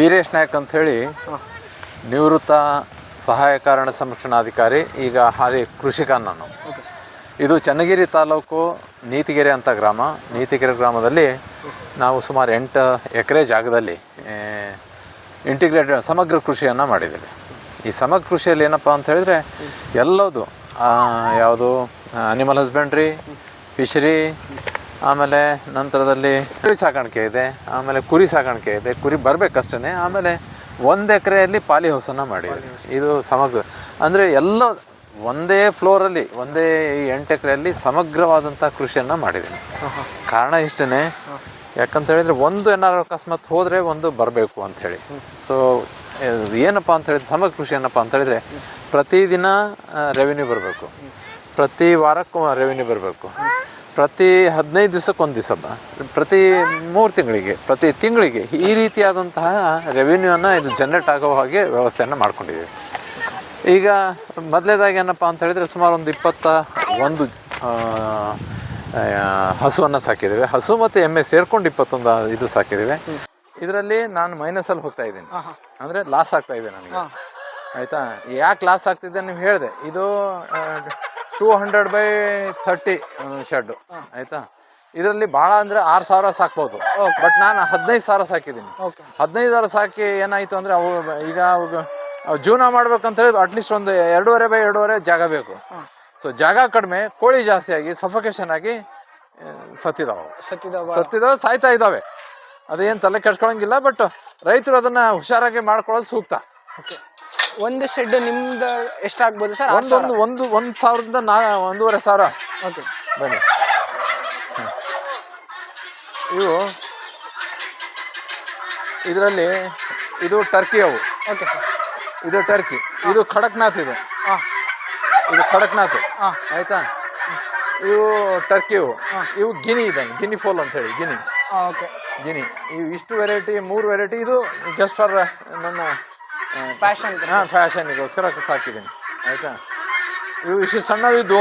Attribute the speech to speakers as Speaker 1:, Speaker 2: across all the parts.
Speaker 1: ವೀರೇಶ್ ನಾಯಕ್ ಅಂಥೇಳಿ ನಿವೃತ್ತ ಸಹಾಯಕಾರಣ ಸಂರಕ್ಷಣಾಧಿಕಾರಿ ಈಗ ಹಾಲಿ ಕೃಷಿಕ ನಾನು ಇದು ಚನ್ನಗಿರಿ ತಾಲೂಕು ನೀತಿಗೆರೆ ಅಂತ ಗ್ರಾಮ. ನೀತಿಗೆರೆ ಗ್ರಾಮದಲ್ಲಿ ನಾವು ಸುಮಾರು ಎಂಟು ಎಕರೆ ಜಾಗದಲ್ಲಿ ಇಂಟಿಗ್ರೇಟೆಡ್ ಸಮಗ್ರ ಕೃಷಿಯನ್ನು ಮಾಡಿದ್ದೀವಿ. ಈ ಸಮಗ್ರ ಕೃಷಿಯಲ್ಲಿ ಏನಪ್ಪ ಅಂತ ಹೇಳಿದ್ರೆ ಎಲ್ಲದು ಯಾವುದು ಅನಿಮಲ್ ಹಸ್ಬೆಂಡ್ರಿ ಫಿಶರಿ ಆಮೇಲೆ ನಂತರದಲ್ಲಿ ಕುರಿ ಸಾಕಾಣಿಕೆ ಇದೆ ಆಮೇಲೆ ಕುರಿ ಸಾಕಾಣಿಕೆ ಇದೆ ಕುರಿ ಬರಬೇಕಷ್ಟೇ ಆಮೇಲೆ ಒಂದು ಎಕರೆಯಲ್ಲಿ ಪಾಲಿ ಹೌಸನ್ನು ಮಾಡಿದೆ ಇದು ಸಮಗ್ರ ಅಂದರೆ ಎಲ್ಲ ಒಂದೇ ಫ್ಲೋರಲ್ಲಿ ಒಂದೇ ಈ ಎಂಟು ಎಕರೆಯಲ್ಲಿ ಸಮಗ್ರವಾದಂಥ ಕೃಷಿಯನ್ನು ಮಾಡಿದ್ದೀನಿ. ಕಾರಣ ಇಷ್ಟೇ ಯಾಕಂತ ಹೇಳಿದರೆ ಒಂದು ಏನಾದ್ರು ಅಕಸ್ಮಾತ್ ಹೋದರೆ ಒಂದು ಬರಬೇಕು ಅಂಥೇಳಿ ಸೊ ಏನಪ್ಪ ಅಂತ ಹೇಳಿದ್ರೆ ಸಮಗ್ರ ಕೃಷಿ ಏನಪ್ಪ ಅಂತ ಹೇಳಿದರೆ ಪ್ರತಿದಿನ ರೆವಿನ್ಯೂ ಬರಬೇಕು. ಪ್ರತಿ ವಾರಕ್ಕೂ ರೆವಿನ್ಯೂ ಬರಬೇಕು. ಪ್ರತಿ ಹದಿನೈದು ದಿವಸಕ್ಕೆ ಒಂದು ದಿವಸ ಪ್ರತಿ ಮೂರು ತಿಂಗಳಿಗೆ ಪ್ರತಿ ತಿಂಗಳಿಗೆ ಈ ರೀತಿಯಾದಂತಹ ರೆವಿನ್ಯೂನ ಇದು ಜನ್ರೇಟ್ ಆಗೋ ಹಾಗೆ ವ್ಯವಸ್ಥೆಯನ್ನು ಮಾಡ್ಕೊಂಡಿದ್ದೀವಿ. ಈಗ ಮೊದಲೇದಾಗಿ ಏನಪ್ಪ ಅಂತ ಹೇಳಿದರೆ ಸುಮಾರು ಒಂದು ಇಪ್ಪತ್ತ ಒಂದು ಹಸುವನ್ನು ಸಾಕಿದ್ದೇವೆ. ಹಸು ಮತ್ತು ಎಮ್ಮೆ ಸೇರ್ಕೊಂಡು ಇಪ್ಪತ್ತೊಂದು ಇದು ಸಾಕಿದ್ದೇವೆ. ಇದರಲ್ಲಿ ನಾನು ಮೈನಸಲ್ಲಿ ಹೋಗ್ತಾ ಇದ್ದೀನಿ. ಅಂದರೆ ಲಾಸ್ ಆಗ್ತಾ ಇದೆ ನನಗೆ. ಆಯಿತಾ? ಯಾಕೆ ಲಾಸ್ ಆಗ್ತಿದೆ ನೀವು ಹೇಳಿದೆ. ಇದು two hundred by thirty shed ಆಯಿತಾ? ಇದರಲ್ಲಿ ಭಾಳ ಅಂದರೆ ಆರು ಸಾವಿರ ಸಾಕ್ಬೋದು. ಬಟ್ ನಾನು ಹದಿನೈದು ಸಾವಿರ ಸಾಕಿದ್ದೀನಿ. ಹದಿನೈದು ಸಾವಿರ ಸಾಕಿ ಏನಾಯಿತು ಅಂದರೆ ಅವು ಈಗ ಜೀವನ ಮಾಡ್ಬೇಕಂತೇಳಿ ಅಟ್ಲೀಸ್ಟ್ ಒಂದು ಎರಡೂವರೆ ಬೈ ಎರಡೂವರೆ ಜಾಗ ಬೇಕು. ಸೊ ಜಾಗ ಕಡಿಮೆ ಕೋಳಿ ಜಾಸ್ತಿ ಆಗಿ ಸಫಕೇಶನ್ ಆಗಿ ಸತ್ತಿದಾವೆ. ಸತ್ತಿದಾವೆ. ಸಾಯ್ತಾ ಇದ್ದಾವೆ ಅದೇನು ತಲೆ ಕೆಡ್ಸ್ಕೊಳಂಗಿಲ್ಲ ಬಟ್ ರೈತರು ಅದನ್ನು ಹುಷಾರಾಗಿ ಮಾಡ್ಕೊಳ್ಳೋದು ಸೂಕ್ತ.
Speaker 2: ಓಕೆ ಒಂದು ಶೆಡ್ ನಿಮ್ದು ಎಷ್ಟಾಗ್ಬೋದು ಸರ್
Speaker 1: ಒಂದೊಂದು ಒಂದು ಒಂದು ಸಾವಿರದಿಂದ ನಾ ಒಂದೂವರೆ ಸಾವಿರ.
Speaker 2: ಓಕೆ
Speaker 1: ಬನ್ನಿ. ಇವು ಇದರಲ್ಲಿ ಇದು ಟರ್ಕಿ ಅವು.
Speaker 2: ಓಕೆ ಸರ್
Speaker 1: ಇದು ಟರ್ಕಿ ಇದು ಖಡಕ್ನಾಥ್ ಇದು.
Speaker 2: ಹಾಂ.
Speaker 1: ಇದು ಖಡಕ್ನಾಥ್.
Speaker 2: ಹಾಂ.
Speaker 1: ಆಯಿತಾ? ಇವು ಟರ್ಕಿ ಇವು ಇವು ಗಿನಿ ಇದೆ ಗಿನಿ ಫೋಲ್ ಅಂತ ಹೇಳಿ ಗಿನಿ.
Speaker 2: ಹಾಂ ಓಕೆ
Speaker 1: ಗಿನಿ. ಇವು ಇಷ್ಟು ವೆರೈಟಿ ಮೂರು ವೆರೈಟಿ ಇದು ಜಸ್ಟ್ ಫಾರ್ ನನ್ನ
Speaker 2: ಪ್ಯಾಷನ್
Speaker 1: ಹಾಂ ಫ್ಯಾಷನಿಗೋಸ್ಕರ ಸಾಕಿದ್ದೀನಿ. ಆಯಿತಾ? ಇವು ಇಷ್ಟು ಸಣ್ಣವಿದ್ದು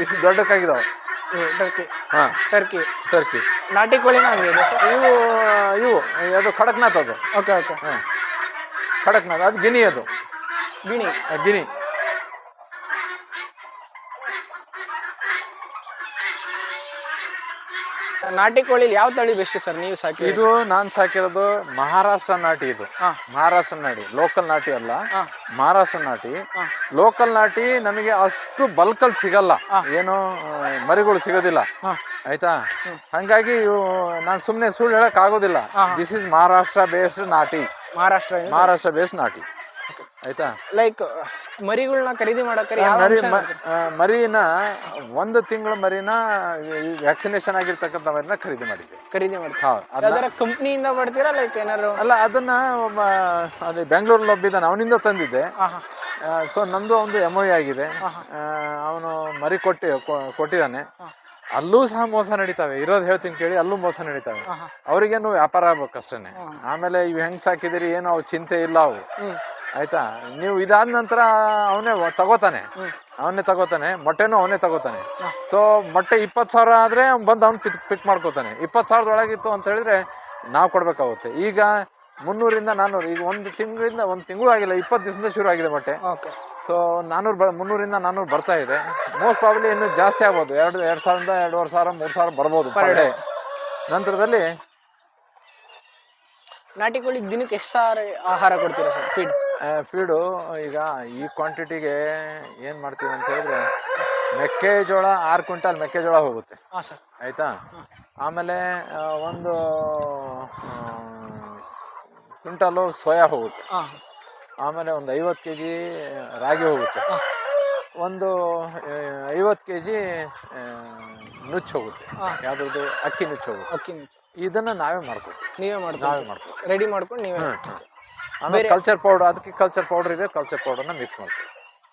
Speaker 1: ಇಷ್ಟು ದೊಡ್ಡಕ್ಕಾಗಿದ್ದಾವೆ
Speaker 2: ಟರ್ಕಿ
Speaker 1: ಹಾಂ.
Speaker 2: ಟರ್ಕಿ
Speaker 1: ಟರ್ಕಿ
Speaker 2: ನಾಟಿ ಕೋಳಿನ ಹಂಗಿದೆ
Speaker 1: ಇವು ಇವು ಅದು ಖಡಕ್ನಾಥ್ ಅದು.
Speaker 2: Okay okay.
Speaker 1: ಹಾಂ. ಖಡಕ್ನಾಥ್ ಅದು ಗಿನಿ ಅದು.
Speaker 2: ಗಿಣಿ.
Speaker 1: ಆ,
Speaker 2: ನಾಟಿ ಕೋಳಿ ಯಾವ ತಳಿ ಬೆಸ್ಟ್ ಸರ್ ನೀವು ಸಾಕಿ
Speaker 1: ಇದು ನಾನು ಸಾಕಿರೋದು ಮಹಾರಾಷ್ಟ್ರ ನಾಟಿ ಇದು. ಮಹಾರಾಷ್ಟ್ರ ನಾಟಿ ಲೋಕಲ್ ನಾಟಿ ಅಲ್ಲ. ಮಹಾರಾಷ್ಟ್ರ ನಾಟಿ. ಲೋಕಲ್ ನಾಟಿ ನಮಗೆ ಅಷ್ಟು ಬಲ್ಕಲ್ ಸಿಗಲ್ಲ. ಏನು ಮರಿಗಳು ಸಿಗೋದಿಲ್ಲ. ಆಯ್ತಾ? ಹಂಗಾಗಿ ನಾನು ಸುಮ್ಮನೆ ಸುಳ್ಳು ಹೇಳಕ್ ಆಗೋದಿಲ್ಲ. ದಿಸ್ ಇಸ್ ಮಹಾರಾಷ್ಟ್ರ ಬೇಸ್ಡ್ ನಾಟಿ.
Speaker 2: ಮಹಾರಾಷ್ಟ್ರ
Speaker 1: ಮಹಾರಾಷ್ಟ್ರ ಬೇಸ್ಡ್ ನಾಟಿ. ಆಯ್ತಾ?
Speaker 2: ಲೈಕ್ ಮರಿಗಳನ್ನ ಖರೀದಿ ಮಾಡಕ್ಕೆ ಯಾವ
Speaker 1: ಮರಿ
Speaker 2: ಅಂಶ
Speaker 1: ಮರಿನ ಒಂದು ತಿಂಗಳ ಮರಿನ ವ್ಯಾಕ್ಸಿನೇಷನ್ ಆಗಿರ್ತಕ್ಕಂಥ ಮರಿನ ಖರೀದಿ ಮಾಡಿದ್ವಿ.
Speaker 2: ಖರೀದಿ ಮಾಡಿ
Speaker 1: ಹೌದು ಅದರ
Speaker 2: ಯಾವ್ದಾರ ಕಂಪ್ನಿಯಿಂದ ಮಾಡ್ತೀರಾ ಲೈಕ್ ಏನಾದ್ರು?
Speaker 1: ಅಲ್ಲ ಅದನ್ನ ಒಬ್ಬ ಅಲ್ಲಿ ಬೆಂಗಳೂರಲ್ಲಿ ಒಬ್ಬಿದ್ದಾನೆ ಅವನಿಂದ ತಂದಿದ್ದೆ. ಸೊ ನಂದು ಒಂದು ಎಂ ಒ ಆಗಿದೆ. ಅವನು ಮರಿ ಕೊಟ್ಟಿ ಕೊ- ಕೊಟ್ಟಿದ್ದಾನೆ. ಅಲ್ಲೂ ಸಹ ಮೋಸ ನಡೀತಾವೆ ಇರೋದು ಹೇಳ್ತೀನಿ ಕೇಳಿ ಅಲ್ಲೂ ಮೋಸ ನಡೀತಾವೆ.
Speaker 2: ಅವರಿಗೇನು
Speaker 1: ಅವ್ರಿಗೇನು ವ್ಯಾಪಾರ ಆಗ್ಬೇಕು ಅಷ್ಟೇ ಆಮೇಲೆ ಇವು ಹೆಂಗ್ ಸಾಕಿದಿರಿ ಏನು ಅವು ಚಿಂತೆ ಇಲ್ಲ ಅವು. ಆಯ್ತಾ? ನೀವು ಇದಾದ ನಂತರ ಅವನೇ ತಗೋತಾನೆ. ಅವನೇ ತಗೋತಾನೆ. ಮೊಟ್ಟೆನೂ ಅವನೇ ತಗೋತಾನೆ. ಸೊ ಮೊಟ್ಟೆ ಇಪ್ಪತ್ತು ಸಾವಿರ ಆದರೆ ಅವ್ನು ಬಂದು ಅವ್ನು ಪಿಕ್ ಪಿಕ್ ಮಾಡ್ಕೋತಾನೆ. ಇಪ್ಪತ್ತು ಸಾವಿರದೊಳಗಿತ್ತು ಅಂತ ಹೇಳಿದ್ರೆ ನಾವು ಕೊಡಬೇಕಾಗುತ್ತೆ. ಈಗ ಮುನ್ನೂರಿಂದ ನಾನ್ನೂರು ಈಗ ಒಂದು ತಿಂಗಳಿಂದ ಒಂದು ತಿಂಗಳು ಆಗಿಲ್ಲ ಇಪ್ಪತ್ತು ದಿವಸದಿಂದ ಶುರು ಆಗಿದೆ ಮೊಟ್ಟೆ.
Speaker 2: ಓಕೆ.
Speaker 1: ಸೊ ನಾನ್ನೂರು ಬ ಮುನ್ನೂರಿಂದ ನಾನ್ನೂರು ಬರ್ತಾ ಇದೆ. ಮೋಸ್ಟ್ ಪ್ರಾಬ್ಲಿ ಇನ್ನೂ ಜಾಸ್ತಿ ಆಗ್ಬೋದು. ಎರಡು ಎರಡು ಸಾವಿರದಿಂದ ಎರಡೂವರೆ ಸಾವಿರ ಮೂರು ಸಾವಿರ ಬರ್ಬೋದು ಪರ್ ಡೇ. ನಂತರದಲ್ಲಿ
Speaker 2: ನಾಟಿ ಕೋಳಿ ದಿನಕ್ಕೆ ಎಷ್ಟು ಸಾರಿ ಆಹಾರ ಕೊಡ್ತೀರಾ ಸರ್? ಫೀಡ್
Speaker 1: ಫೀಡು ಈಗ ಈ ಕ್ವಾಂಟಿಟಿಗೆ ಏನು ಮಾಡ್ತೀವಿ ಅಂತ ಹೇಳಿದ್ರೆ ಮೆಕ್ಕೆಜೋಳ ಆರು ಕ್ವಿಂಟಾಲ್ ಮೆಕ್ಕೆಜೋಳ ಹೋಗುತ್ತೆ.
Speaker 2: ಹಾಂ ಸರ್.
Speaker 1: ಆಯಿತಾ? ಆಮೇಲೆ ಆ, ಒಂದು ಕ್ವಿಂಟಾಲು ಸೋಯಾ ಹೋಗುತ್ತೆ.
Speaker 2: ಹಾಂ.
Speaker 1: ಆಮೇಲೆ ಒಂದು ಐವತ್ತು ಕೆ ಜಿ ರಾಗಿ ಹೋಗುತ್ತೆ. ಒಂದು ಐವತ್ತು ಕೆ ಜಿ ನುಚ್ಚು ಹೋಗುತ್ತೆ.
Speaker 2: ಹಾಂ.
Speaker 1: ಯಾವ್ದ್ರದ್ದು? ಅಕ್ಕಿ ನುಚ್ಚು ಹೋಗುತ್ತೆ.
Speaker 2: ಅಕ್ಕಿ ನುಚ್ಚು.
Speaker 1: ಇದನ್ನು ನಾವೇ ಮಾಡ್ಕೊತೀವಿ.
Speaker 2: ನೀವೇ ಮಾಡ್ತೀವಿ
Speaker 1: ನಾವೇ ಮಾಡ್ಕೊ
Speaker 2: ರೆಡಿ ಮಾಡ್ಕೊಂಡು ನೀವೇ.
Speaker 1: ಆಮೇಲೆ ಕಲ್ಚರ್ ಪೌಡರ್ ಅದಕ್ಕೆ ಕಲ್ಚರ್ ಪೌಡರ್ ಇದೆ ಕಲ್ಚರ್ ಪೌಡರ್ನ ಮಿಕ್ಸ್ ಮಾಡ್ತೀವಿ.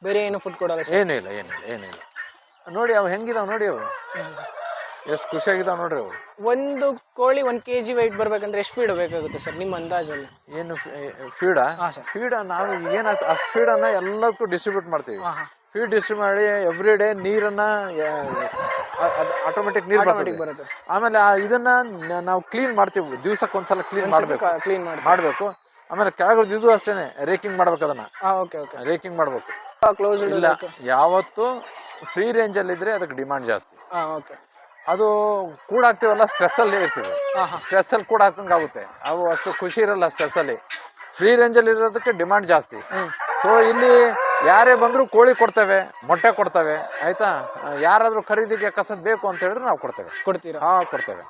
Speaker 2: ಬೇರೆ ಏನು ಫುಡ್ ಕೊಡಲ್ಲ ಸರ್?
Speaker 1: ಏನೂ ಇಲ್ಲ ಏನಿಲ್ಲ ಏನಿಲ್ಲ ನೋಡಿ ಅವು ಹೆಂಗಿದಾವ್ ನೋಡಿ ಅವು. ಎಷ್ಟು ಖುಷಿಯಾಗಿದಾವ್ ನೋಡ್ರಿ ಅವು.
Speaker 2: ಒಂದು ಕೋಳಿ ಒಂದು ಕೆ ಜಿ ವೆಯ್ಟ್ ಬರ್ಬೇಕಂದ್ರೆ ಎಷ್ಟು ಫೀಡ್ ಬೇಕಾಗುತ್ತೆ ಸರ್ ನಿಮ್ಮ ಅಂದಾಜಲ್ಲಿ?
Speaker 1: ಏನು ಫೀಡಾ
Speaker 2: ಹಾಂ ಸರ್
Speaker 1: ಫೀಡ ನಾವು ಏನಾಗ್ತದೆ ಅಷ್ಟು ಫೀಡನ್ನು ಎಲ್ಲದಕ್ಕೂ ಡಿಸ್ಟ್ರಿಬ್ಯೂಟ್ ಮಾಡ್ತೀವಿ.
Speaker 2: ಹಾಂ ಹಾಂ.
Speaker 1: ಫೀಡ್ ಡಿಸ್ಟ್ರಿಬ್ಯೂಟ್ ಮಾಡಿ ಎವ್ರಿ ಡೇ ನೀರನ್ನ ಆಟೋಮೆಟಿಕ್ ನೀರು
Speaker 2: ಬರುತ್ತೆ.
Speaker 1: ಆಮೇಲೆ ಆ ಇದನ್ನ ನ- ನಾವು ಕ್ಲೀನ್ ಮಾಡ್ತೀವಿ. ದಿವ್ಸಕ್ಕೆ ಒಂದ್ಸಲ ಕ್ಲೀನ್ ಮಾಡಬೇಕು.
Speaker 2: ಕ್ಲೀನ್ ಮಾಡಿ
Speaker 1: ಮಾಡಬೇಕು. ಆಮೇಲೆ ಕೆಳಗಡೆ ಇದು ಅಷ್ಟೇನೆ ರೇಕಿಂಗ್ ಮಾಡ್ಬೇಕು ಅದನ್ನ.
Speaker 2: ಹಾಂ ಓಕೆ ಓಕೆ
Speaker 1: ರೇಕಿಂಗ್ ಮಾಡ್ಬೇಕು.
Speaker 2: ಕ್ಲೋಸ್
Speaker 1: ಇಲ್ಲ ಯಾವತ್ತು ಫ್ರೀ ರೇಂಜ್ ಅಲ್ಲಿ ಇದ್ರೆ ಅದಕ್ಕೆ ಡಿಮಾಂಡ್ ಜಾಸ್ತಿ.
Speaker 2: ಹಾಂ ಓಕೆ
Speaker 1: ಅದು ಕೂಡ ಹಾಕ್ತೀವಲ್ಲ ಸ್ಟ್ರೆಸ್ಸಲ್ಲಿ ಇರ್ತೀವಿ.
Speaker 2: ಸ್ಟ್ರೆಸ್
Speaker 1: ಅಲ್ಲಿ ಕೂಡ ಹಾಕಂಗ್ ಆಗುತ್ತೆ. ಅವು ಅಷ್ಟು ಖುಷಿ ಇರಲ್ಲ ಸ್ಟ್ರೆಸ್ ಅಲ್ಲಿ. ಫ್ರೀ ರೇಂಜ್ ಅಲ್ಲಿ ಇರೋದಕ್ಕೆ ಡಿಮಾಂಡ್ ಜಾಸ್ತಿ. ಸೊ ಇಲ್ಲಿ ಯಾರೇ ಬಂದರೂ ಕೋಳಿ ಕೊಡ್ತೇವೆ ಮೊಟ್ಟೆ ಕೊಡ್ತೇವೆ ಆಯ್ತಾ? ಯಾರಾದರೂ ಖರೀದಿಗೆ ಕಸದ್ ಬೇಕು ಅಂತ ಹೇಳಿದ್ರೆ ನಾವು ಕೊಡ್ತೇವೆ.
Speaker 2: ಕೊಡ್ತೀರಾ?
Speaker 1: ಹಾಂ ಕೊಡ್ತೇವೆ.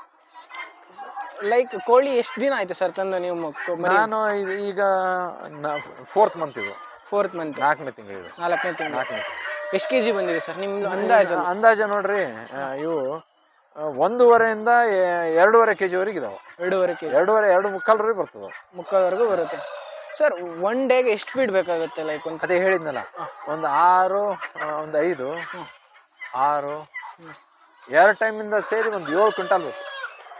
Speaker 2: ಲೈಕ್ ಕೋಳಿ ಎಷ್ಟು ದಿನ ಆಯ್ತು ಸರ್ ತಂದು ನೀವು ಮರಿ
Speaker 1: ನಾನು ಈಗ ಫೋರ್ತ್ ಮಂತ್ ಇದು.
Speaker 2: ಫೋರ್ತ್ ಮಂತ್
Speaker 1: ನಾಲ್ಕನೇ ತಿಂಗಳಿದು
Speaker 2: ನಾಲ್ಕನೇ ತಿಂಗಳು.
Speaker 1: ನಾಲ್ಕನೇ
Speaker 2: ಎಷ್ಟು ಕೆ ಜಿ ಬಂದಿದೆ ಸರ್ ನಿಮ್ಮ ಅಂದಾಜು?
Speaker 1: ಅಂದಾಜು ನೋಡ್ರಿ ಆ, ಇವು ಆ, ಒಂದೂವರೆಯಿಂದ ಎ- ಎರಡೂವರೆ ಕೆ ಜಿವರೆಗೆ ಇದಾವೆ.
Speaker 2: ಎರಡೂವರೆ ಕೆ ಜಿ
Speaker 1: ಎರಡೂವರೆ ಎರಡು ಮುಕ್ಕಾಲ್ವರೆಗೆ ಬರ್ತದೆ
Speaker 2: ಮುಕ್ಕಾಲ್ವರೆಗೂ ಬರುತ್ತೆ. ಸರ್ ಒನ್ ಡೇಗೆ ಎಷ್ಟು ಫೀಡ್ ಬೇಕಾಗುತ್ತೆ ಲೈಕ್ ಒಂದು
Speaker 1: ಅದೇ ಹೇಳಿದ್ನಲ್ಲ ಒಂದು ಆರು ಒಂದು ಐದು ಆರು ಎರಡು ಟೈಮಿಂದ ಸೇರಿ ಒಂದು ಏಳು ಕ್ವಿಂಟಾಲ್ ಬೇಕು.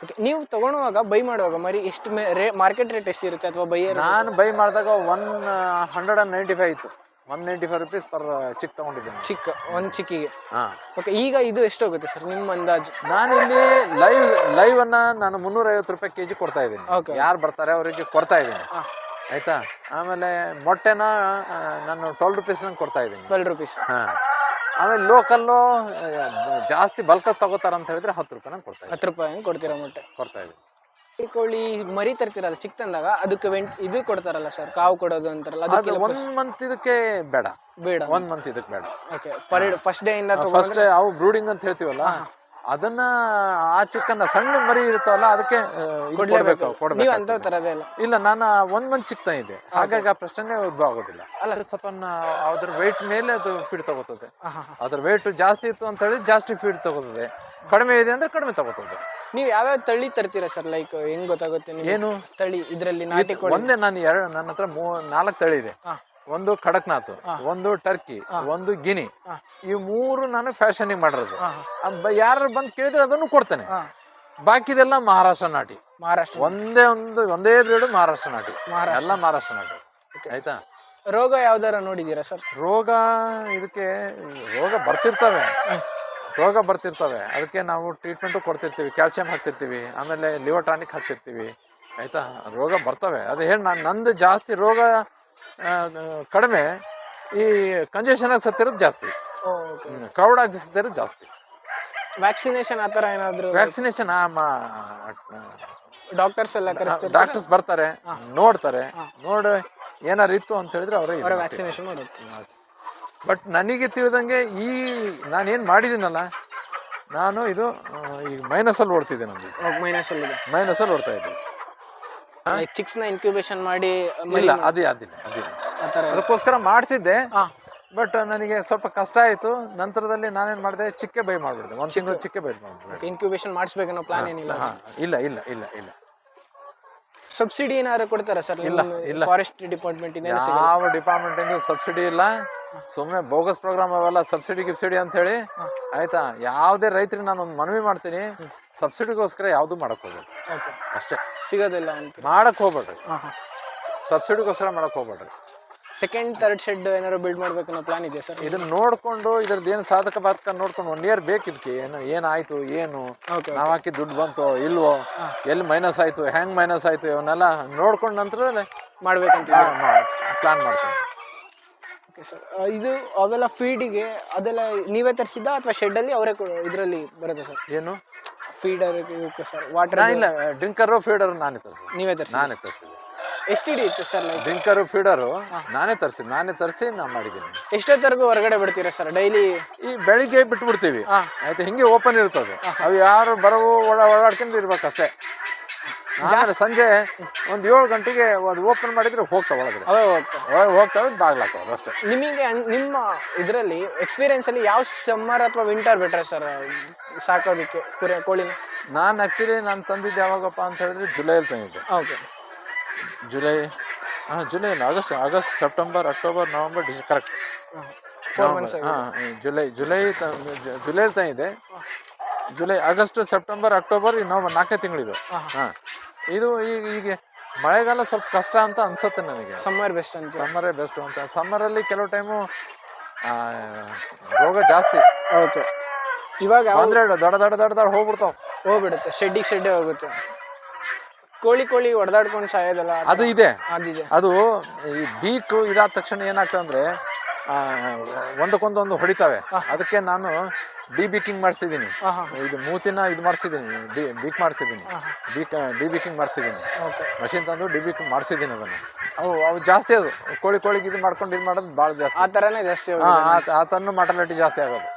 Speaker 2: ಓಕೆ ನೀವು ತಗೊಳುವಾಗ ಬೈ ಮಾಡುವಾಗ ಮರಿ ಎಷ್ಟು ಮೇ ರೇ ಮಾರ್ಕೆಟ್ ರೇಟ್ ಎಷ್ಟಿರುತ್ತೆ ಅಥವಾ ಬೈ
Speaker 1: ನಾನು ಬೈ ಮಾಡಿದಾಗ one hundred and ninety five ಇತ್ತು. One ninety five rupees per chick ತೊಗೊಂಡಿದ್ದೀನಿ
Speaker 2: ಚಿಕ್ಕ ಒಂದು ಚಿಕ್ಕಿಗೆ.
Speaker 1: ಹಾಂ.
Speaker 2: ಓಕೆ ಈಗ ಇದು ಎಷ್ಟೋಗುತ್ತೆ ಸರ್ ನಿಮ್ಮ ಅಂದಾಜು?
Speaker 1: ನಾನು ಇಲ್ಲಿ ಲೈವ್ ಲೈವನ್ನು ನಾನು ಮುನ್ನೂರೈವತ್ತು ರೂಪಾಯಿ ಕೆ ಜಿ ಕೊಡ್ತಾ ಇದ್ದೀನಿ. ಯಾರು ಬರ್ತಾರೆ ಅವರಿಗೆ ಕೊಡ್ತಾ ಇದ್ದೀನಿ. ಆಯ್ತಾ? ಆಮೇಲೆ ಮೊಟ್ಟೆನ ನಾನು ಟ್ವೆಲ್ ರುಪೀಸ್ ನಂಗೆ ಕೊಡ್ತಾ ಇದ್ದೀನಿ.
Speaker 2: ಟ್ವೆಲ್ ರುಪೀಸ್
Speaker 1: ಹಾಂ. ಆಮೇಲೆ ಲೋಕಲ್ಲು ಜಾಸ್ತಿ ಬಲ್ಕ ತಗೋತಾರ ಅಂತ ಹೇಳಿದ್ರೆ ಹತ್ತು ರೂಪಾಯಿ ನಂಗೆ ಕೊಡ್ತಾ ಇದ್ದೀನಿ.
Speaker 2: ಹತ್ತು ರೂಪಾಯಿ ಹಂಗೆ ಕೊಡ್ತೀರಾ ಮೊಟ್ಟೆ?
Speaker 1: ಕೊಡ್ತಾ ಇದ್ದೀನಿ.
Speaker 2: ಕೋಳಿ ಮರಿ ತರ್ತೀರಲ್ಲ ಚಿಕ್ಕ ತಂದಾಗ ಅದಕ್ಕೆ ವೆಂಟ್ ಇದು ಕೊಡ್ತಾರಲ್ಲ ಸರ್ ಕಾವು ಕೊಡೋದು ಅಂತಾರಲ್ಲ
Speaker 1: ಅದು
Speaker 2: ಅದಕ್ಕೆ
Speaker 1: ಒನ್ ಮಂತ್ ಇದಕ್ಕೆ ಬೇಡ.
Speaker 2: ಬೇಡ.
Speaker 1: ಒಂದ್ ಮಂತ್ ಇದಕ್ಕೆ ಬೇಡ.
Speaker 2: ಓಕೆ ಪರ್ ಫಸ್ಟ್ ಡೇ ಇಂದ
Speaker 1: ಫಸ್ಟ್ ಅವು ಬ್ರೂಡಿಂಗ್ ಅಂತ ಹೇಳ್ತೀವಲ್ಲ? ಅದನ್ನ ಆ ಚಿಕ್ಕನ್ನ ಸಣ್ಣ ಮರಿ ಇರ್ತಾವಲ್ಲ ಅದಕ್ಕೆ ಕೊಡಲೇಬೇಕು.
Speaker 2: ನೀವು ಅಂತ ತರದೇ ಇಲ್ಲ.
Speaker 1: ಇಲ್ಲ ನಾನು ಒಂದ್ ಮಂತ್ ಚಿಕ್ತಾ ಇದೆ. ಹಾಗಾಗಿ ಆ ಪ್ರಶ್ನೆ ಉದ್ಭವ ಆಗೋದಿಲ್ಲ. ಅಲ್ಲ. ಸ್ವಲ್ಪ ಅದ್ರ ವೆಯ್ಟ್ ಮೇಲೆ ಅದು ಫೀಡ್ ತಗೋತದೆ. ಅದ್ರ ವೆಯ್ಟ್ ಜಾಸ್ತಿ ಇತ್ತು ಅಂತ ಹೇಳಿ ಜಾಸ್ತಿ ಫೀಡ್ ತಗೋತದೆ. ಕಡಿಮೆ ಇದೆ ಅಂದ್ರೆ ಕಡಿಮೆ ತಗೋತದೆ.
Speaker 2: ನೀವು ಯಾವ್ಯಾವ ತಳಿ ತರ್ತೀರಾ ಸರ್? ಲೈಕ್ ಹೆಂಗ್ ಗೊತ್ತಾಗುತ್ತೆ
Speaker 1: ಏನು?
Speaker 2: ತಳಿ ಇದರಲ್ಲಿ ನಾಟಿ
Speaker 1: ಒಂದೇ ನಾನು ಎರಡು ನನ್ನ ಹತ್ರ ನಾಲ್ಕು ತಳಿ ಇದೆ. ಒಂದು ಕಡಕ್ನಾಥ್ ಒಂದು ಟರ್ಕಿ ಒಂದು ಗಿನಿ. ಈ ಮೂರು ನಾನು ಫ್ಯಾಷನಿಂಗ್ ಮಾಡಿರೋದು. ಯಾರು ಬಂದು ಕೇಳಿದ್ರೆ ಅದನ್ನು ಕೊಡ್ತೇನೆ. ಬಾಕಿದೆಲ್ಲ ಮಹಾರಾಷ್ಟ್ರ ನಾಟಿ.
Speaker 2: ಮಹಾರಾಷ್ಟ್ರ.
Speaker 1: ಒಂದೇ ಒಂದು ಒಂದೇ ಬ್ರೀಡು ಮಹಾರಾಷ್ಟ್ರ ನಾಟಿ. ಎಲ್ಲ ಮಹಾರಾಷ್ಟ್ರ ನಾಟಿ. ಆಯ್ತಾ?
Speaker 2: ರೋಗ ಯಾವ್ದಾರ ನೋಡಿದೀರಾ ಸರ್?
Speaker 1: ರೋಗ ಇದಕ್ಕೆ ರೋಗ ಬರ್ತಿರ್ತವೆ. ರೋಗ ಬರ್ತಿರ್ತವೆ. ಅದಕ್ಕೆ ನಾವು ಟ್ರೀಟ್ಮೆಂಟು ಕೊಡ್ತಿರ್ತೀವಿ. ಕ್ಯಾಲ್ಸಿಯಂ ಹಾಕ್ತಿರ್ತೀವಿ. ಆಮೇಲೆ ಲಿವರ್ ಟಾನಿಕ್ ಹಾಕ್ತಿರ್ತೀವಿ. ಆಯ್ತಾ? ರೋಗ ಬರ್ತವೆ. ಅದು ಹೇಳಿ ನಾನು ನಂದು ಜಾಸ್ತಿ ರೋಗ ಕಡಿಮೆ. ಈ ಕಂಜೆಷನ್ ಆಗಿ ಸತ್ತಿರೋದು ಜಾಸ್ತಿ. ಕ್ರೌಡ್ ಆಗಿ ಸತ್ತಿರೋದು ಜಾಸ್ತಿ.
Speaker 2: ವ್ಯಾಕ್ಸಿನೇಷನ್ ಆ ಥರ ಏನಾದರೂ
Speaker 1: ವ್ಯಾಕ್ಸಿನೇಷನ್
Speaker 2: ಡಾಕ್ಟರ್ಸ್ ಎಲ್ಲ
Speaker 1: ಡಾಕ್ಟರ್ಸ್ ಬರ್ತಾರೆ ನೋಡ್ತಾರೆ. ನೋಡಿ ಏನಾರು ಇತ್ತು ಅಂತ ಹೇಳಿದ್ರೆ ಅವರೇ
Speaker 2: ವ್ಯಾಕ್ಸಿನೇಷನ್ ಮಾಡುತ್ತೆ
Speaker 1: ಬಟ್ ನನಗೆ ತಿಳಿದಂಗೆ ಈ ನಾನೇನು ಮಾಡಿದ್ದೀನಲ್ಲ ನಾನು ಇದು ಈಗ ಮೈನಸಲ್ಲಿ ಓಡ್ತಿದ್ದೆ ನನಗೆ
Speaker 2: ಮೈನಸ್ ಅಲ್ಲಿ
Speaker 1: ಮೈನಸಲ್ಲಿ ಓಡ್ತಾ ಇದ್ದೀನಿ
Speaker 2: ಚಿಕ್ಸ್ನ ಇನ್ಕ್ಯುಬೇಷನ್ ಮಾಡಿ
Speaker 1: ಇಲ್ಲ ಅದೇ ಅದಿಲ್ಲ ಅದಿಲ್ಲ. ಅದಕ್ಕೋಸ್ಕರ ಮಾಡಿಸಿದ್ದೆ. ಬಟ್ ನನಗೆ ಸ್ವಲ್ಪ ಕಷ್ಟ ಆಯಿತು. ನಂತರದಲ್ಲಿ ನಾನೇನು ಮಾಡಿದೆ ಚಿಕ್ಕೆ ಬೈ ಮಾಡಿಬಿಡ್ದೆ. ಒಂದು ತಿಂಗಳು ಚಿಕ್ಕೆ. ಬೈ ಮಾಡಿಬಿಡ್ದೆ.
Speaker 2: ಇನ್ಕ್ಯುಬೇಷನ್ ಮಾಡಿಸ್ಬೇಕನ್ನೋ ಪ್ಲಾನ್ ಏನಿಲ್ಲ
Speaker 1: ಇಲ್ಲ ಇಲ್ಲ ಇಲ್ಲ ಇಲ್ಲ.
Speaker 2: ಸಬ್ಸಿಡಿ ಏನಾದ್ರು ಕೊಡ್ತಾರಾ ಸರ್
Speaker 1: ಇಲ್ಲ, ಇಲ್ಲ.
Speaker 2: ಫಾರೆಸ್ಟ್ ಡಿಪಾರ್ಟ್ಮೆಂಟ್ ಇಂದ
Speaker 1: ಯಾವ ಡಿಪಾರ್ಟ್ಮೆಂಟಿಂದ ಸಬ್ಸಿಡಿ ಇಲ್ಲ. ಸುಮ್ಮನೆ ಬೋಗಸ್ ಪ್ರೋಗ್ರಾಮ್ ಅವೆಲ್ಲ ಸಬ್ಸಿಡಿ ಗಿಬ್ಸಿಡಿ ಅಂತ ಹೇಳಿ ಆಯ್ತಾ? ಯಾವುದೇ ರೈತರಿಗೆ ನಾನು ಒಂದು ಮನವಿ ಮಾಡ್ತೀನಿ. ಸಬ್ಸಿಡಿಗೋಸ್ಕರ ಯಾವುದು ಮಾಡಕ್
Speaker 2: ಹೋಗಲ್ಲ
Speaker 1: ಅಷ್ಟೇ.
Speaker 2: ಸಿಗೋದಿಲ್ಲ ಅಂತ.
Speaker 1: ಮಾಡಕ್ಕೆ ಹೋಗ್ಬೇಡ್ರಿ.
Speaker 2: ಹಾಂ ಹಾಂ.
Speaker 1: ಸಬ್ಸಿಡಿಗೋಸ್ಕರ ಮಾಡಕ್ ಹೋಗ್ಬೇಡ್ರಿ.
Speaker 2: ಸೆಕೆಂಡ್ ಥರ್ಡ್ ಶೆಡ್ ಏನಾದ್ರು ಬಿಲ್ಡ್ ಮಾಡ್ಬೇಕನ್ನೋ ಪ್ಲಾನ್ ಇದೆ ಸರ್?
Speaker 1: ಇದನ್ನ ನೋಡ್ಕೊಂಡು ಇದ್ರದ್ದು ಏನು ಸಾಧಕ ಬಾಧಕ ನೋಡ್ಕೊಂಡು ಒನ್ ಇಯರ್ ಬೇಕಿದ್ಕೆ ಏನು ಏನಾಯ್ತು ಏನು?
Speaker 2: ಓಕೆ
Speaker 1: ನಾವ್ ಹಾಕಿ ದುಡ್ಡು ಬಂತೋ ಇಲ್ವೋ? ಎಲ್ಲಿ ಮೈನಸ್ ಆಯ್ತು ಹ್ಯಾಂಗ್ ಮೈನಸ್ ಆಯ್ತು ಇವನ್ನೆಲ್ಲ ನೋಡ್ಕೊಂಡು ನಂತರ
Speaker 2: ಮಾಡ್ಬೇಕಂತ
Speaker 1: ಪ್ಲಾನ್ ಮಾಡ್ತೀನಿ
Speaker 2: ಓಕೆ ಸರ್ ಇದು ಅವೆಲ್ಲ ಫೀಡಿಗೆ ಅದೆಲ್ಲ ನೀವೇ ತರಿಸಿದ್ದ ಅಥವಾ ಶೆಡ್ಡಲ್ಲಿ ಅವರೇ ಇದರಲ್ಲಿ ಬರುತ್ತೆ ಸರ್?
Speaker 1: ಏನು?
Speaker 2: ಫೀಡರ್ ಸರ್ ವಾಟರ್
Speaker 1: ನಾ ಇಲ್ಲ ಡ್ರಿಂಕರು ಫೀಡರು ನಾನೇ ತರಿಸಿ
Speaker 2: ನೀವೇ ತರಿಸಿ
Speaker 1: ನಾನೇ ತರಿಸಿದ್ದೆ.
Speaker 2: ಎಷ್ಟು ಹಿಡಿಯುತ್ತೆ ಸರ್ ಲೈಕ್
Speaker 1: ಡ್ರಿಂಕರು ಫೀಡರು ನಾನೇ ತರಿಸಿದ್ದು. ನಾನೇ ತರಿಸಿ ನಾ ಮಾಡಿದ್ದೀನಿ.
Speaker 2: ಎಷ್ಟೊತ್ತರೆಗೂ ಹೊರಗಡೆ ಬಿಡ್ತೀರಾ ಸರ್ ಡೈಲಿ
Speaker 1: ಈ ಬೆಳಿಗ್ಗೆ ಬಿಟ್ಬಿಡ್ತೀವಿ.
Speaker 2: ಬಿಡ್ತೀವಿ
Speaker 1: ಆಯ್ತಾ? ಹಿಂಗೆ ಓಪನ್ ಇರ್ತದೆ. ಅವು ಯಾರು ಬರವು ಓಡ ಓಡಾಡ್ಕೊಂಡು ಇರ್ಬೇಕಷ್ಟೇ. ಆಮೇಲೆ ಸಂಜೆ ಒಂದು ಏಳು ಗಂಟೆಗೆ ಅದು ಓಪನ್ ಮಾಡಿದ್ರೆ ಹೋಗ್ತಾವೆ ಒಳಗಡೆ.
Speaker 2: ಅವೇ ಹೋಗ್ತಾ
Speaker 1: ಒಳಗೆ ಹೋಗ್ತಾವೆ ಅಷ್ಟೇ.
Speaker 2: ನಿಮಗೆ ಅನ್- ನಿಮ್ಮ ಇದರಲ್ಲಿ ಎಕ್ಸ್ಪೀರಿಯನ್ಸ್ ಅಲ್ಲಿ ಯಾವ ಸಮ್ಮರ್ ಅಥವಾ ವಿಂಟರ್ ಬೆಟರ್ ಸರ್ ಸಾಕೋದಕ್ಕೆ ಕುರಿ ಕೋಳಿನ?
Speaker 1: ನಾನು ಆ್ಯಕ್ಚುಲಿ ನಾನು ತಂದಿದ್ದು ಯಾವಾಗಪ್ಪ ಅಂತ ಹೇಳಿದ್ರೆ ಜುಲೈಯಲ್ಲಿ ತಂದಿದ್ದೆ.
Speaker 2: ಓಕೆ
Speaker 1: ಜುಲೈ ಹಾಂ ಜುಲೈ ಅಲ್ಲ August August September October November ಡಿಸ್ ಕರೆಕ್ಟ್
Speaker 2: ಫೋರ್ ಮಂತ್ಸ್
Speaker 1: ಹಾಂ ಜುಲೈ ಜುಲೈ ತ- ಜು- ಜುಲೈಲಿ ತಂದಿದೆ ಜುಲೈ ಆಗಸ್ಟ್ ಸೆಪ್ಟೆಂಬರ್ ಅಕ್ಟೋಬರ್ ಈ ನವಂಬರ್ ನಾಲ್ಕೇ ತಿಂಗಳಿದು.
Speaker 2: ಹಾ.
Speaker 1: ಇದು ಈಗ ಈಗ ಮಳೆಗಾಲ ಸ್ವಲ್ಪ ಕಷ್ಟ ಅಂತ ಅನ್ಸುತ್ತೆ ನನಗೆ.
Speaker 2: ಸಮ್ಮರ್ ಬೆಸ್ಟ್ ಅಂತ.
Speaker 1: ಸಮ್ಮರೇ ಬೆಸ್ಟ್ ಅಂತ. ಸಮ್ಮರಲ್ಲಿ ಕೆಲವು ಟೈಮು ರೋಗ ಜಾಸ್ತಿ.
Speaker 2: ಓಕೆ ಇವಾಗ
Speaker 1: ಅಂದ್ರೆ ದೊಡ್ಡ ದೊಡ್ಡ ದೊಡ್ಡ ದೊಡ್ಡ ಹೋಗ್ಬಿಡ್ತಾವ.
Speaker 2: ಹೋಗ್ಬಿಡುತ್ತೆ ಶೆಡ್ಡಿಗೆ ಶೆಡ್ಡೆ ಹೋಗುತ್ತೆ. ಕೋಳಿ ಕೋಳಿ ಹೊಡೆದಾಡ್ಕೊಂಡು ಸಾಯೋದಲ್ಲ
Speaker 1: ಅದು ಇದೆ.
Speaker 2: ಅದಿದೆ
Speaker 1: ಅದು ಈ ಬೀಕು ಇದಾದ ತಕ್ಷಣ ಏನಾಗ್ತದೆ ಅಂದ್ರೆ ಒಂದಕ್ಕೊಂದೊಂದು ಹೊಡಿತಾವೆ. ಅದಕ್ಕೆ ನಾನು ಡಿ ಬಿಕಿಂಗ್ ಮಾಡಿಸಿದ್ದೀನಿ. ಇದು ಮೂತಿನ ಇದು ಮಾಡಿಸಿದ್ದೀನಿ. ಬೀಕ್ ಮಾಡಿಸಿದ್ದೀನಿ. ಬೀಕ್ ಡಿ ಬಿಕಿಂಗ್ ಮಾಡಿಸಿದ್ದೀನಿ. ಮಷಿನ್ ತಂದು ಡಿ ಬಿಕಿಂಗ್ ಮಾಡಿಸಿದ್ದೀನಿ ಅದನ್ನು. ಅವು ಅವು ಜಾಸ್ತಿ ಅದು. ಕೋಳಿ ಕೋಳಿಗೆ ಇದು ಮಾಡ್ಕೊಂಡು ಇದು ಮಾಡೋದು ಭಾಳ ಜಾಸ್ತಿ.
Speaker 2: ಆ ಥರನೇ ಜಾಸ್ತಿ
Speaker 1: ಆ ಥರನೂ ಜಾಸ್ತಿ ಆಗೋದು.